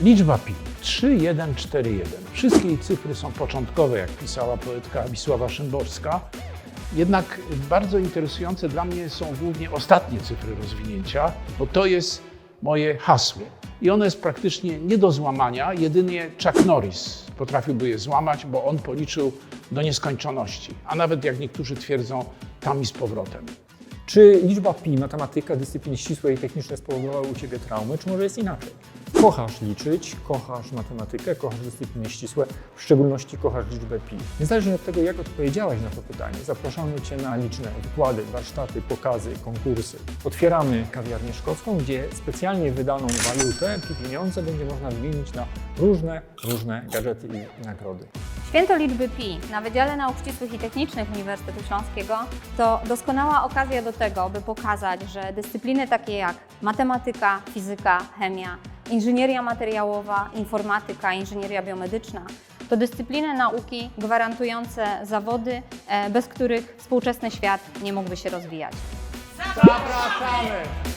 Liczba pi 3141. Wszystkie jej cyfry są początkowe, jak pisała poetka Wisława Szymborska. Jednak bardzo interesujące dla mnie są głównie ostatnie cyfry rozwinięcia, bo to jest moje hasło. I ono jest praktycznie nie do złamania, jedynie Chuck Norris potrafiłby je złamać, bo on policzył do nieskończoności, a nawet jak niektórzy twierdzą, tam i z powrotem. Czy liczba pi, matematyka, dyscypliny ścisłe i techniczne spowodowały u Ciebie traumy, czy może jest inaczej? Kochasz liczyć, kochasz matematykę, kochasz dyscypliny ścisłe, w szczególności kochasz liczbę pi. Niezależnie od tego, jak odpowiedziałaś na to pytanie, zapraszamy Cię na liczne wykłady, warsztaty, pokazy, konkursy. Otwieramy kawiarnię szkocką, gdzie specjalnie wydaną walutę, pi pieniądze, będzie można wymienić na różne, różne gadżety i nagrody. Święto liczby pi na Wydziale Nauk Ścisłych i Technicznych Uniwersytetu Śląskiego to doskonała okazja do tego, by pokazać, że dyscypliny takie jak matematyka, fizyka, chemia, inżynieria materiałowa, informatyka, inżynieria biomedyczna to dyscypliny nauki gwarantujące zawody, e, bez których współczesny świat nie mógłby się rozwijać. Zapraszamy!